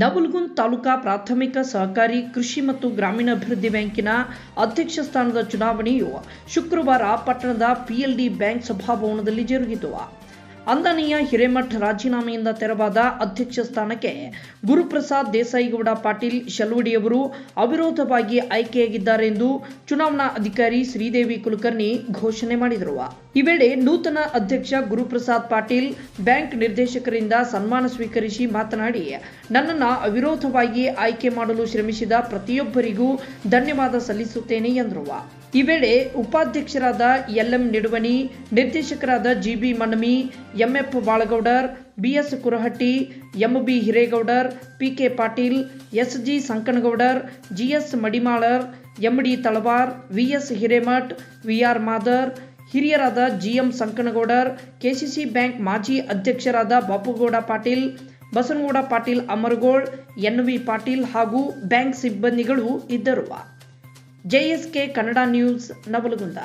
ನವಲಗುಂದ್ ತಾಲೂಕಾ ಪ್ರಾಥಮಿಕ ಸಹಕಾರಿ ಕೃಷಿ ಮತ್ತು ಗ್ರಾಮೀಣಾಭಿವೃದ್ಧಿ ಬ್ಯಾಂಕಿನ ಅಧ್ಯಕ್ಷ ಸ್ಥಾನದ ಚುನಾವಣೆಯು ಶುಕ್ರವಾರ ಪಟ್ಟಣದ ಪಿಎಲ್ಡಿ ಬ್ಯಾಂಕ್ ಸಭಾಭವನದಲ್ಲಿ ಜರುಗಿತು. ಅಂದನೆಯ ಹಿರೇಮಠ್ ರಾಜೀನಾಮೆಯಿಂದ ತೆರವಾದ ಅಧ್ಯಕ್ಷ ಸ್ಥಾನಕ್ಕೆ ಗುರುಪ್ರಸಾದ್ ದೇಸಾಯಿಗೌಡ ಪಾಟೀಲ್ ಶಲ್ವಡಿಯವರು ಅವಿರೋಧವಾಗಿ ಆಯ್ಕೆಯಾಗಿದ್ದಾರೆ ಎಂದು ಚುನಾವಣಾ ಅಧಿಕಾರಿ ಶ್ರೀದೇವಿ ಕುಲಕರ್ಣಿ ಘೋಷಣೆ ಮಾಡಿದರು. ಈ ವೇಳೆ ನೂತನ ಅಧ್ಯಕ್ಷ ಗುರುಪ್ರಸಾದ್ ಪಾಟೀಲ್ ಬ್ಯಾಂಕ್ ನಿರ್ದೇಶಕರಿಂದ ಸನ್ಮಾನ ಸ್ವೀಕರಿಸಿ ಮಾತನಾಡಿ, ನನ್ನನ್ನು ಅವಿರೋಧವಾಗಿ ಆಯ್ಕೆ ಮಾಡಲು ಶ್ರಮಿಸಿದ ಪ್ರತಿಯೊಬ್ಬರಿಗೂ ಧನ್ಯವಾದ ಸಲ್ಲಿಸುತ್ತೇನೆ ಎಂದರು. ಈ ವೇಳೆ ಉಪಾಧ್ಯಕ್ಷರಾದ ಎಲ್ಎಂ ನಿಡುವಣಿ, ನಿರ್ದೇಶಕರಾದ G B Manami, M F Balagoudar, B S Kurahatti, M B Hiregoudar, P K Patil, S G Sankanagoudar, G S Madimalar, M D Talawar, V S Hiremath, V R Madar, ಹಿರಿಯರಾದ G M Sankanagoudar, K C C bank ಮಾಜಿ ಅಧ್ಯಕ್ಷರಾದ Bapugouda Patil, Basanagouda Patil Amaragol N V Patil ಹಾಗೂ bank ಸಿಬ್ಬಂದಿಗಳು ಇದ್ದರು. JSK Kannada news Navalagunda.